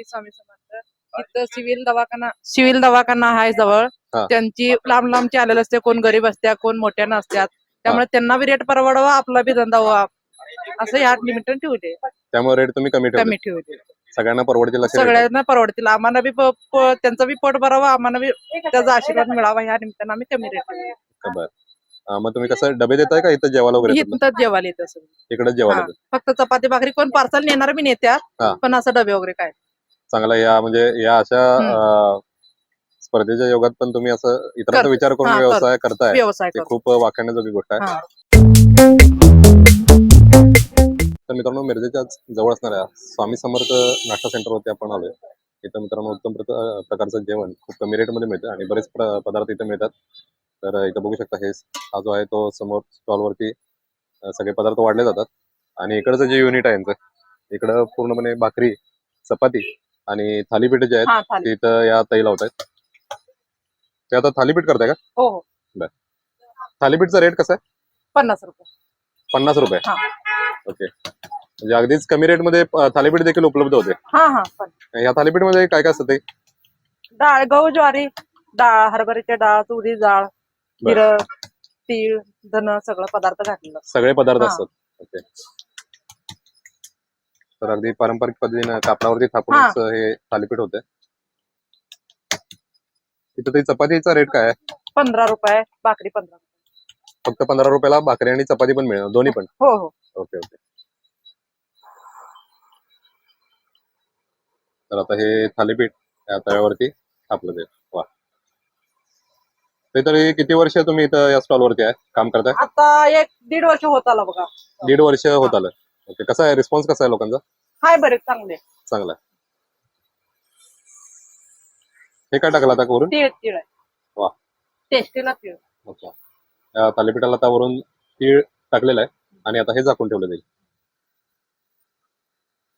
श्री स्वामी समर्थ तिथं सिव्हिल दवाखाना सिव्हिल दवाखाना आहे जवळ हा. त्यांची लांब लांबची आलेले असते कोण गरीब असत्या कोण मोठ्या नसत्यात त्यामुळे त्यांना बी रेट परवडावा आपला बी धंदा व्हावा असं या लिमिटेड ठेवले त्यामुळे रेट तुम्ही कमी ठेवले कमी ठेवले सगळ्यांना परवडतील असे rate. सगळ्यांना परवडतील आम्हाला बी प- प- त्यांचं बी पोट भरावा आम्हाला बी त्याचा आशीर्वाद मिळावा ह्या निमित्तानं आम्ही कमी रेट बरं. मग तुम्ही कसं डबे देताय का इथं जेवायला वगैरे येतात? इथं जेवायला येतं सगळं. इकडे जेवायला हा. फक्त चपाती भाकरी कोण पार्सल नेणार बी हा. नेत्यात पण असं डबे वगैरे काय चांगला या म्हणजे या अशा. अं, स्पर्धेच्या योगात पण तुम्ही असं इतरांचा विचार करून हा, कर- व्यवसाय करताय. व्यवसाय ते करतो खूप वाखाणण्याजोगी गोष्ट आहे. हा. तर मित्रांनो मिरजेच्या जवळ असणाऱ्या स्वामी समर्थ नाश्ता सेंटरवरती आपण आलोय. इथं मित्रांनो उत्तम प्रत- प्रकारचं जेवण खूप कमी रेटमध्ये मिळतं आणि बरेच प्र- पदार्थ इथे मिळतात. तर इथं बघू शकता हे हा जो आहे तो समोर स्टॉलवरती सगळे पदार्थ वाढले जातात. आणि इकडचं जे युनिट आहे यांचं इकडं पूर्णपणे भाकरी चपाती आणि थालीपीठ जे आहेत थाली ते इथं या ताई लावत आहेत. ते आता थालीपीठ करताय का? हो हो. थालीपीठचा रेट कसा आहे? पन्नास रुपये. पन्नास रुपये. हा. ओके. म्हणजे अगदीच कमी रेटमध्ये अं, थालीपीठ देखील उपलब्ध होते. हा हा पण. या थालीपीठमध्ये काय काय असतं ते डाळ गहू ज्वारी डाळ हरभऱ्याची डाळ तुरी डाळ जिरं तीळ धन सगळं पदार्थ घातलेलं. सगळे पदार्थ हा. असतात. ओके. तर अगदी पारंपरिक पद्धतीने कापडावरती थापूनच हे. थालीपीठ होते तिथं ते चपातीचा रेट काय आहे? पंधरा रुपये भाकरी पंधरा रुपये. फक्त पंधरा रुपयाला भाकरी आणि चपाती पण मिळणार दोन्ही पण? हो हो. Okay okay. तर आता हे थालीपीठ या तव्यावरती थापलं जाईल. वा. ते तरी किती वर्ष तुम्ही इथं या स्टॉल वरती आहे? काम करताय? आता एक दीड वर्ष होत आला बघा. दीड वर्ष होत आलं. ओके कसं आहे? रिस्पॉन्स कसा आहे लोकांचा? हाय बरे चांगले चांगला आहे हे काय टाकलं आता वरून? तीळ तीळ आहे. वा. टेस्टीला तीळ. अच्छा. या थालीपीठाला आता वरून तीळ टाकलेलं आहे आणि आता हे झाकून ठेवलं जाईल.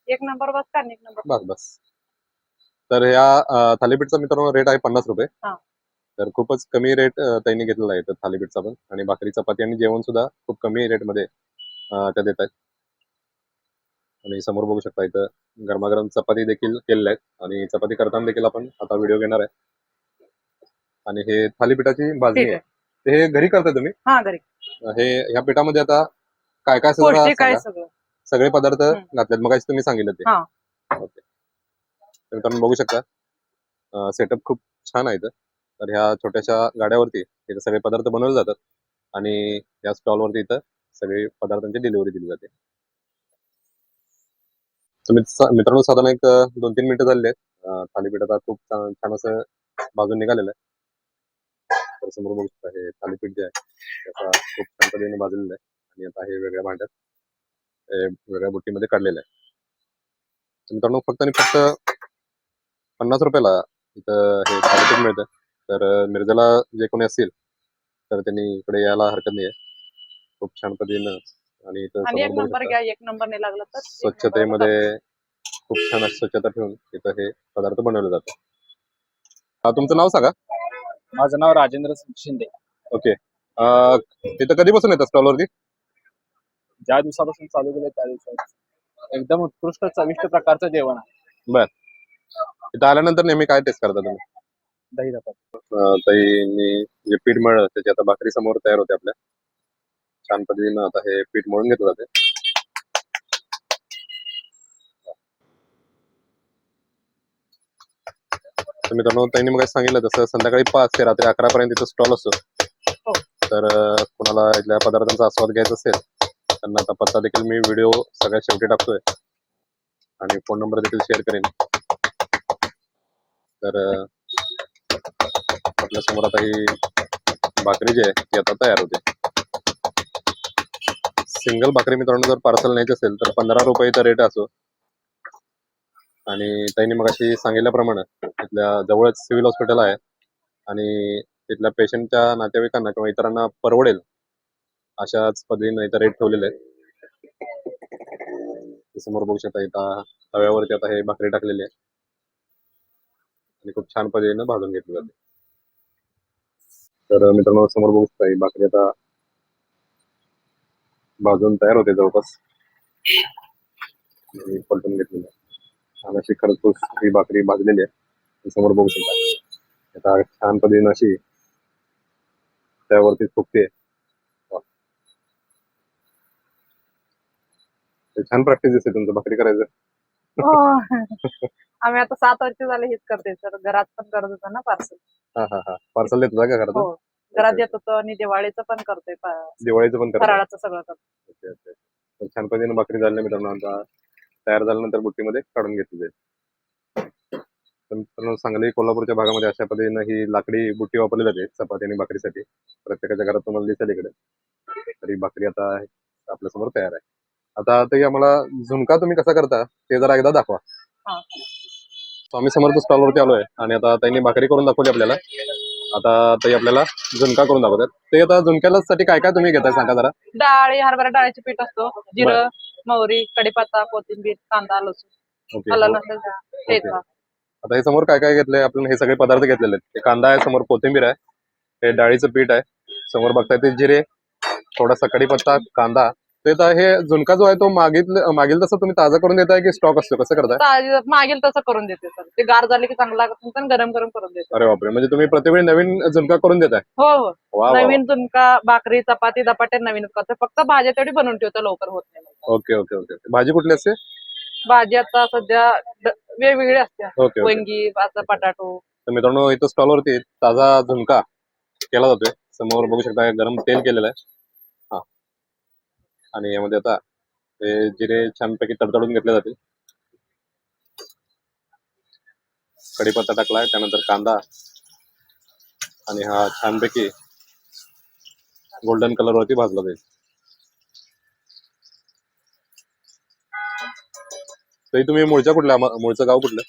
एक नंबर बस का एक नंबर बस बस. तर या अं, थालीपीठचा मित्रांनो रेट आहे पन्नास रुपये. हा. तर खूपच कमी रेट त्यांनी घेतलेला आहे तर थालीपीठचा पण. आणि भाकरी चपाती आणि जेवण सुद्धा खूप कमी रेटमध्ये अं, त्या देत आहेत आणि समोर बघू शकता इथं गरमागरम चपाती देखील केलेल्या आहेत. आणि चपाती करताना देखील आपण आता व्हिडिओ घेणार आहे. आणि हे थालीपीठाची ठीक आहे. ते हे घरी करता तुम्ही? हा घरी. हे ह्या पिठामध्ये आता काय काय. सगळं सगळे. पदार्थ. घातलेत. मग तुम्ही सांगितलं ते. हा. ओके. तर मित्रांनो बघू शकता. सेटअप खूप छान आहे इथं. तर ह्या छोट्याशा गाड्यावरती इथं सगळे पदार्थ बनवले जातात. आणि या स्टॉलवरती इथं सगळे पदार्थांची डिलिव्हरी दिली जाते. मित्रांनो साधारण एक दोन तीन मिनिटं झालेली आहेत. थालीपीठाचा खूप छान छान असं बाजून निघालेलं आहे. तर समोर बघू शकता हे थालीपीठ जे आहे त्याचा खूप छान पद्धतीने भाजलेलं आहे. आणि आता हे वेगळ्या भांड्यात हे वेगळ्या बुट्टीमध्ये काढलेलं आहे. मित्रांनो फक्त आणि फक्त पन्नास रुपयाला इथं हे थालीपीठ मिळतं तर अं, मिरजेला जे कोणी असतील तर त्यांनी इकडे यायला हरकत नाही आहे खूप छान पद्धतीनं आणि इथं आणि समोर एक बघू नंबर शकता. घ्या एक नंबर नाही लागला तर एक नंबर स्वच्छतेमध्ये खूप छान अशी स्वच्छता ठेवून इथं हे पदार्थ बनवले जातात. हा, तुमचं नाव सांगा. माझं नाव राजेंद्र शिंदे. ओके. अं, तिथं कधीपासून येतात स्टॉलवरती? ज्या दिवसापासून चालू केलं त्या दिवसापासून. एकदम उत्कृष्ट चविष्ट प्रकारचं जेवण आहे. इथं आल्यानंतर नेहमी काय टेस्ट करता तुम्ही? दही धपाटे. अं, ताई मी जे पीठ मळलं त्याची आता भाकरी समोर तयार होते आपल्या. छान पद्धतीनं आता हे पीठ मळून घेतलं जाते. तर मित्रांनो त्यांनी मग सांगितलं तसं संध्याकाळी पाच ते रात्री अकरा पर्यंत इथं स्टॉल असतो. हो. तर कुणाला इथल्या पदार्थांचा आस्वाद घ्यायचा असेल त्यांना आता पत्ता देखील मी व्हिडिओ सगळ्यात शेवटी टाकतोय. आणि फोन नंबर देखील शेअर करेन. तर आपल्यासमोर आता ही भाकरी जी आहे ती आता तयार होते. सिंगल भाकरी मित्रांनो जर पार्सल न्यायची असेल तर पंधरा रुपयेचा रेट असो. आणि त्यांनी मग अशी सांगितल्याप्रमाणे तिथल्या जवळच सिव्हिल हॉस्पिटल आहे. आणि तिथल्या पेशंटच्या नातेवाईकांना किंवा इतरांना परवडेल अशाच पद्धतीने इथं रेट ठेवलेले आहेत. समोर बघू शकता इथं तव्यावरती आता हे भाकरी टाकलेली आहे. आणि खूप छान पद्धतीनं भाजून घेतली जाते. तर मित्रांनो समोर बघू शकता ही भाकरी आता भाजून तयार होते जवळपास. पलटून घेतलेली. छान अशी खरपूस ही भाकरी भाजलेली आहे. समोर बघू शकता. आता छान पद्धतीने अशी त्यावरती फुगते. छान प्रॅक्टिस दिसते तुमचं भाकरी करायचं. हो. आम्ही आता सात वर्ष झाले हेच करते सर घरात पण करत होतो ना पार्सल हा हा हा. पार्सल देत का घरात हो. घरात येत होतो आणि दिवाळीचं पण करतोय दिवाळीचं पण करता फराळाचं सगळं करतो छान पद्धतीने भाकरी झाल्या मित्रांनो आता तयार झाल्यानंतर बुट्टीमध्ये काढून घेतली जाईल. तर मित्रांनो सांगली कोल्हापूरच्या भागामध्ये अशा पद्धतीनं ही लाकडी बुट्टी वापरली जाते चपाती आणि भाकरीसाठी. प्रत्येकाच्या घरात तुम्हाला दिसेल इकडे. तर ही भाकरी आता आपल्यासमोर तयार आहे. आता ते आम्हाला झुणका तुम्ही कसा करता ते जरा एकदा दाखवा. स्वामी समर्थ स्टॉलवरती आलोय आणि आता त्यांनी भाकरी करून दाखवली आपल्याला. आता ते आपल्याला झुणका करून दाखवतात. ते आता झुणक्याला साठी काय काय तुम्ही घेताय? सांगा जरा. डाळी हरभरा डाळीचे पीठ असतो. जिरं मोहरी कढीपत्ता कोथिंबीर कांदा लसूण. ओके. आलं नसेल ठेचा आता हे समोर काय काय घेतलंय? आपण हे सगळे पदार्थ घेतलेले आहेत. कांदा आहे समोर कोथिंबीर आहे. हे डाळीचं पीठ आहे. समोर बघताय ते जिरे थोडासा कढीपत्ता कांदा ते आता हे झुणका जो आहे तो मागितले मागील तसं तुम्ही ताजा करून देताय की स्टॉक असतो? कसं करताय? ताजी- मागेल तसं करून देते सर. ते गार झाले की चांगलं लागत नाही, पण गरम गरम करून देते. अरे बापरे. म्हणजे तुम्ही प्रत्येक नवीन झुणका करून देताय? हो हो. वा वा नवीन झुणका भाकरी चपाती धपाटे नवीन करते फक्त भाज्या तेवढी बनवून ठेवतो लवकर होत नाही. Okay okay okay. भाजी कुठली असते? भाजी आता सध्या ड- वेगवेगळी असते. Okay okay. वंगी आता बटाटो. तर मित्रांनो इथं स्टॉलवरती ताजा झुणका केला जातोय. समोर बघू शकता गरम तेल केलेलं आहे. आणि यामध्ये आता ते जिरे छानपैकी तडतडून घेतले जातील. कढीपत्ता टाकलाय त्यानंतर कांदा आणि हा छानपैकी गोल्डन कलर वरती भाजला जाईल. तरी तुम्ही मूळच्या कुठल्या? म- मूळचं गाव कुठलं?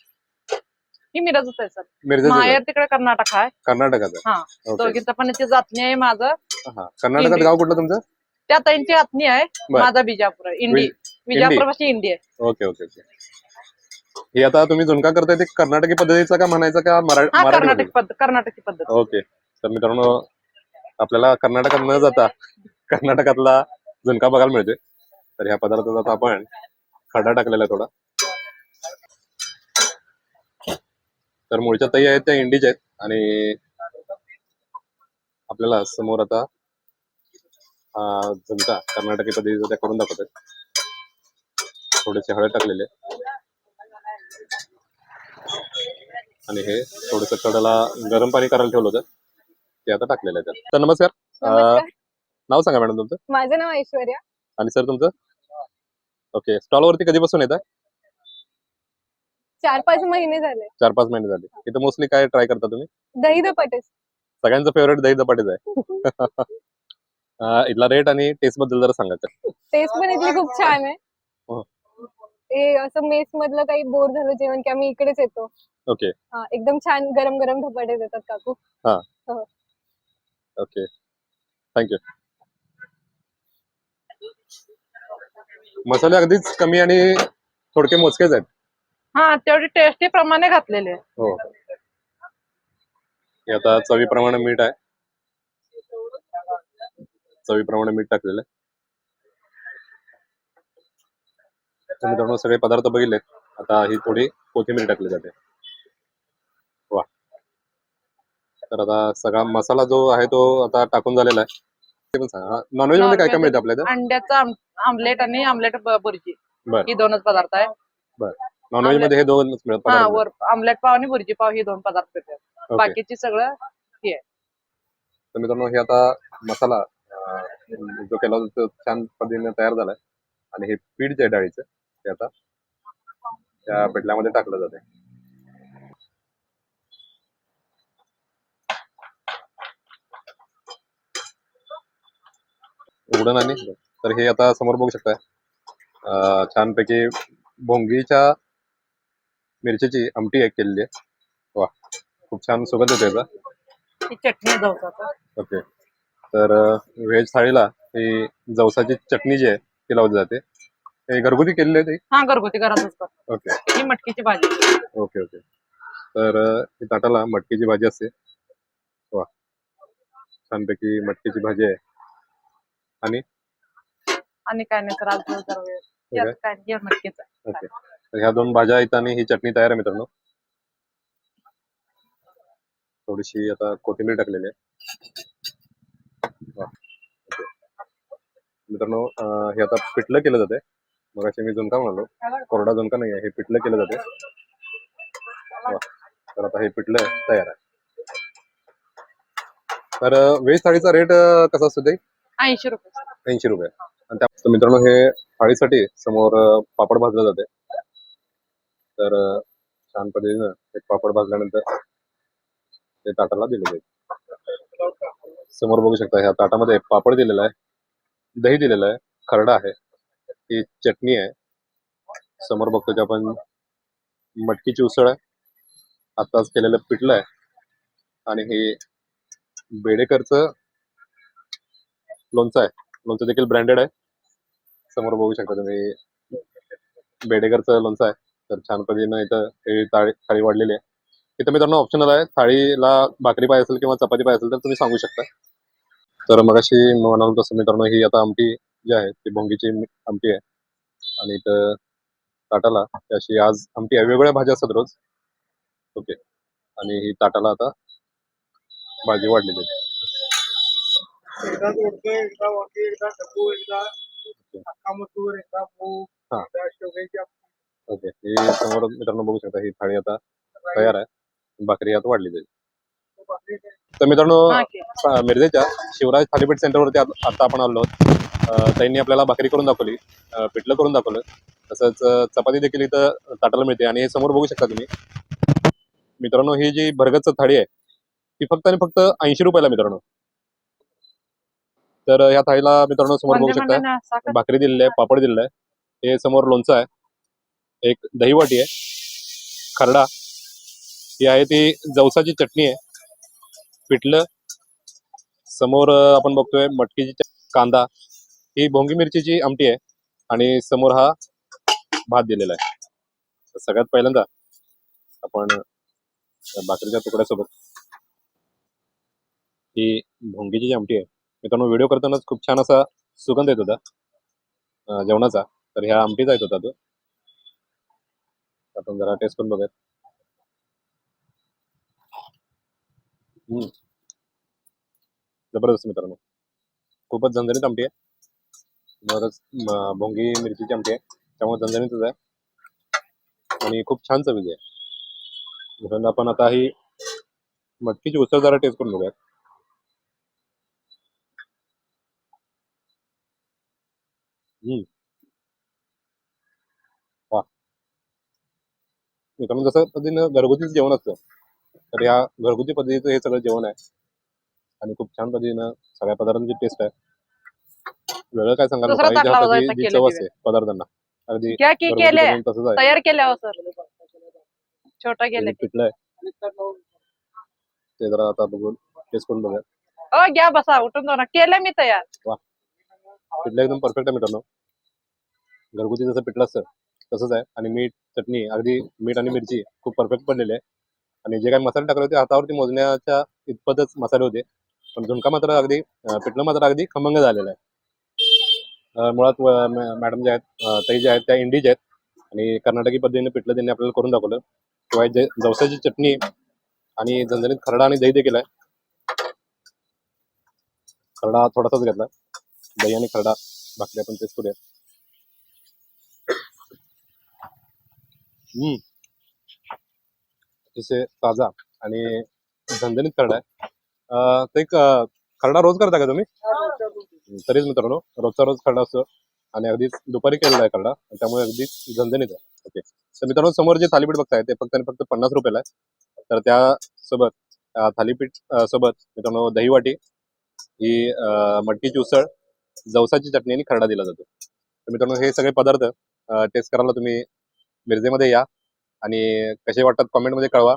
ही मिरजच आहे सर. मिरजेचं माहेर तिकडे कर्नाटक आहे. कर्नाटकाचं. हा. दोघींचं पण इथे जातनी आहे माझं. हा. कर्नाटकात. गाव कुठलं तुमचं? त्या ताईंची आत्नी आहे बर. माझा बिजापूर आहे. इंडी. बिजापूर पाशी इंडी आहे. Okay okay okay. हे आता तुम्ही झुणका करताय ते कर्नाटकी पद्धतीचा का म्हणायचं का मरा- हा मराठी कर्नाटक पद्धत? कर्नाटकी पद्धत? ओके. तर मित्रांनो आपल्याला कर्नाटकात न जाता कर्नाटकातला झुणका बघायला मिळतोय. तर ह्या पदार्थात आता आपण खडा टाकलेला थोडा. तर मूळच्या ताई आहेत त्या इंडीच्या आहेत आणि आपल्याला समोर आता झुणका कर्नाटकी पद्धतीचा त्या करून दाखवतात थोडेसे हळद टाकलेले. आणि हे थोडस कडाला गरम पाणी करायला ठेवलं होतं. ते आता टाकलेलं आहे त्यात. तर नमस्कार. नाव सांगा मॅडम तुमचं? माझं नाव ऐश्वर्या. आणि सर तुमचं? ओके. स्टॉल वरती कधीपासून येत आहे चार पाच महिने झाले. चार पाच महिने झाले. इथं मोस्टली काय ट्राय करता तुम्ही? दही धपाटे सगळ्यांचं फेवरेट दही धपाटेच आहे. इथला रेट आणि टेस्टबद्दल जरा सांगायचं टेस्ट पण इथली खूप छान आहे. हो. ते असं मेस मधलं काही बोर झालं जेवण की आम्ही इकडेच येतो. ओके हा, एकदम छान गरम गरम धपाटे देतात काकू. ओके थँक्यू मसाले अगदीच कमी आणि थोडके मोजकेच आहेत. हा तेवढी टेस्टी प्रमाणे घातलेली आहे हो. हे आता चवीप्रमाणे मीठ आहे. चवीप्रमाणे मीठ टाकलेलं आहे. तर मित्रांनो सगळे पदार्थ बघितले. आता ही थोडी कोथिंबीर टाकली जाते. वा. तर आता सगळा मसाला जो आहे तो आता टाकून झालेला आहे. ते पण सांगा. नॉनव्हेजमध्ये काय काय मिळतं आपल्या इथं? अंड्याचा आम- आमलेट आणि आमलेट बुर्जी. बर. ही दोनच पदार्थ आहे. नॉनव्हेजमध्ये हे दोनच मिळत हा पदार्थ. वर आमलेट पाव आणि बुर्जी पाव ही दोन पदार्थ मिळतात. ओके. बाकीची सगळं तर मित्रांनो हे आता मसाला जो केला होता तो छान पद्धतीने तयार झालाय. आणि हे पीठ जे आहे डाळीचं ते आता त्या पिठल्यामध्ये टाकलं जाते उघडून आणि तर हे आता समोर बघू शकताय. छानपैकी भोंगीच्या मिरचीची आमटी एक केलेली आहे. वा खूप छान सुगंध येतो याचा. चटणी ओके. तर व्हेज थाळीला ही जवसाची चटणी जी आहे ती लावली जाते. हे घरगुती केलेली आहे ती? हा घरगुती घरातच ओके. ही मटकीची भाजी. Okay okay. तर ही ताटाला मटकीची भाजी असते. वा. छानपैकी मटकीची भाजी आहे. आणि? काय नाही तर आज जर वेळ. ठीक आहे. यात काय नाही, मटकीच. आहे ओके. तर ह्या दोन भाज्या आहेत आणि ही चटणी तयार आहे मित्रांनो. थोडीशी आता कोथिंबीर टाकलेली आहे. मित्रांनो हे आता पिठलं केलं जाते मग मी झुणका म्हणालो कोरडा झुणका नाही आहे हे पिठलं केलं जाते. तर आता हे पिठलं तयार आहे. तर व्हेज थाळीचा रेट कसा असतो ते ऐंशी रुपये. ऐंशी रुपये. आणि त्या तर मित्रांनो हे थाळीसाठी समोर पापड भाजलं जाते तर छान पद्धतीनं एक पापड भाजल्यानंतर ते ताटाला दिले जाईल. समोर बघू शकता ह्या ताटामध्ये पापड दिलेला आहे दही दिलेलं आहे खरडा आहे ही चटणी आहे. समोर बघतो की आपण मटकीची उसळ आहे आत्ताच केलेलं पिठलं आहे आणि हे बेडेकरचं लोणचं आहे. लोणचं देखील ब्रँडेड आहे. समोर बघू शकता तुम्ही बेडेकरचं लोणचं आहे. तर छान पद्धतीनं इथं हे थाळी थाळी वाढलेली आहे. इथं मित्रांनो ऑप्शनल आहे. थाळीला भाकरी पाहिजे असेल किंवा चपाती पाहिजे असेल तर तुम्ही सांगू शकता. तर मगाशी म्हणालो तसं मित्रांनो ही आता आमटी जी आहे ती भोंगीची आमटी आहे. आणि इथं ताटाला अशी आज आमटी आहे वेगवेगळ्या भाज्या असतात रोज. ओके. आणि ही ताटाला आता भाजी वाढलेली हा. ओके. ही समोर मित्रांनो बघू शकता ही थाळी आता तयार आहे. भाकरी आता वाढली जाईल तर मित्रांनो मिरजेच्या शिवराज थालीपीठ सेंटरवरती आत- आता आपण आलो आहोत. त्यांनी आपल्याला भाकरी करून दाखवली पिठलं करून दाखवलं. तसंच चपाती देखील इथं ताटाला मिळते आणि हे समोर बघू शकता तुम्ही. मित्रांनो ही जी भरगतच थाळी आहे ती फक्त आणि फक्त ऐंशी रुपयाला मित्रांनो. तर ह्या थाळीला मित्रांनो समोर बघू शकता भाकरी दिलेली आहे पापड दिलेला आहे. हे समोर लोणचं आहे. एक दहीवाटी आहे. खरडा. ही आहे ती जवसाची चटणी आहे. पिठलं. समोर आपण बघतोय मटकीची कांदा. ही भोंगी मिरचीची आमटी आहे आणि समोर हा भात दिलेला आहे. सगळ्यात पहिल्यांदा आपण भाकरीच्या तुकड्यासोबत ही भोंगीची जी आमटी आहे मित्रांनो व्हिडिओ करतानाच खूप छान असा सुगंध येत होता जेवणाचा. तर ह्या आमटीचा येत होता तो. आपण जरा टेस्ट करून बघूयात. जबरदस्त मित्रांनो. खूपच झणझणीत आमटी आहे. बरंच भोंगी मिरचीची आमटी आहे. त्यामुळे झणझणीतच आहे. आणि खूप छान चवीज आहे. मित्रांनो आपण आता ही मटकीची उसळ जरा टेस्ट करून बघूयात. हम्म. वा मित्रांनो जसं पद्धतीनं घरगुती जेवण असतं तर या घरगुती पद्धतीचं हे सगळं जेवण आहे. आणि खूप छान पद्धतीनं सगळ्या पदार्थांची टेस्ट आहे. वेगळं काय दुसरा जी केलं चव. असते पदार्थांना. अगदी की घरगुती तसंच आहे. तयार केले सर छोटा पिठलं आहे ते. जरा आता बघून टेस्ट करून बघूया. हो घ्या बसा उठून जाऊ ना केलं मी तयार. पिठलं एकदम परफेक्ट आहे मित्रांनो. घरगुती जसं पिठलं असतं तसंच आहे. आणि मीठ चटणी अगदी मीठ आणि मिरची खूप परफेक्ट पडलेली आहे. आणि जे काही मसाले टाकले होते हातावरती मोजण्याच्या इतपतच मसाले होते. पण झुणका मात्र अगदी पिठलं मात्र अगदी खमंग झालेलं आहे. मुळात मॅडम जे आहेत अं, ताई जे आहेत त्या इंडीज आहेत आणि कर्नाटकी पद्धतीने पिठलं त्यांनी आपल्याला करून दाखवलं. शिवाय जवसाची चटणी आणि झणझणीत खरडा आणि दही देखील आहे. खरडा थोडासाच घेतला. दही आणि खरडा भाकरी आपण तेच करूया हम्म. अतिशय ताजा आणि झणझणीत खरडा आहे. ते खरडा रोज करता का तुम्ही? तरीच मित्रांनो रोजचा रोज खरडा असतो आणि अगदीच दुपारी केलेला आहे खरडा त्यामुळे अगदी झणझणीत आहे. ओके. तर मित्रांनो समोर जे थालीपीठ बघताय ते फक्त आणि फक्त पन्नास रुपयाला आहे. तर त्यासोबत थालीपीठ सोबत मित्रांनो दहीवाटी ही मटकीची उसळ जवसाची चटणी आणि खरडा दिला जातो. तर मित्रांनो हे सगळे पदार्थ टेस्ट करायला तुम्ही मिरजेमध्ये या. आणि कसे वाटतात कॉमेंटमध्ये कळवा.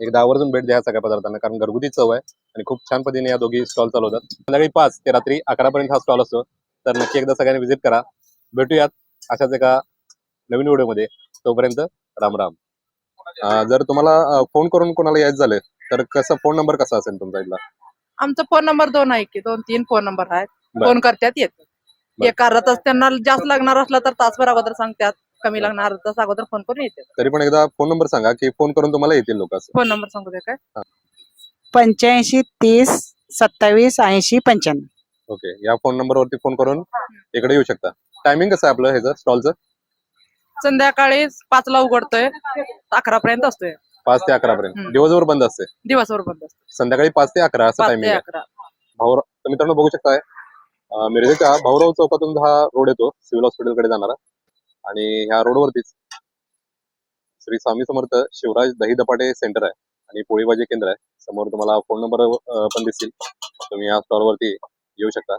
एकदा आवर्जून भेट द्या सगळ्या पदार्थांना कारण घरगुती चव आहे आणि खूप छान पद्धतीने या दोघी स्टॉल चालवतात. संध्याकाळी पाच ते रात्री अकरा पर्यंत हा स्टॉल असतो. तर नक्की एकदा सगळ्यांनी व्हिजिट करा. भेटूयात अशाच एका नवीन व्हिडिओमध्ये तोपर्यंत राम राम. जर तुम्हाला फोन करून कोणाला यायचं झालं तर कसं फोन नंबर कसा असेल तुमचा इथला? आमचा फोन नंबर दोन आहे की दोन तीन फोन नंबर आहेत. फोन करतात येत. एक अर्धा तास त्यांना जास्त लागणार असला तर तासभर अगोदर सांगतात. कमी लागणार अर्धा तास अगोदर फोन करून येते. तरी पण एकदा फोन नंबर सांगा की फोन करून तुम्हाला येतील लोक असं. फोन नंबर सांगू दे काय? पंच्याऐंशी तीस सत्तावीस ऐंशी पंच्याण्णव. ओके या फोन नंबरवरती फोन करून इकडे येऊ शकता. टायमिंग कसं आहे आपलं ह्याचं स्टॉलचं संध्याकाळी पाचला उघडतोय अकरा पर्यंत असतोय. पाच ते अकरा पर्यंत. हम्म. दिवसभर बंद असते. दिवसभर बंद असतो संध्याकाळी पाच ते अकरा असं पाच टायमिंग ते आहे. अकरा. भाऊराव तर मित्रांनो बघू शकताय अं, मिरजेच्या भाऊराव चौकातून हा रोड येतो सिव्हिल हॉस्पिटलकडे जाणारा. आणि ह्या रोडवरतीच श्री स्वामी समर्थ शिवराज दही दपाटे सेंटर आहे आणि पोळी भाजी केंद्र आहे. समोर तुम्हाला फोन नंबर पण दिसतील. तुम्ही या स्टॉलवरती येऊ शकता.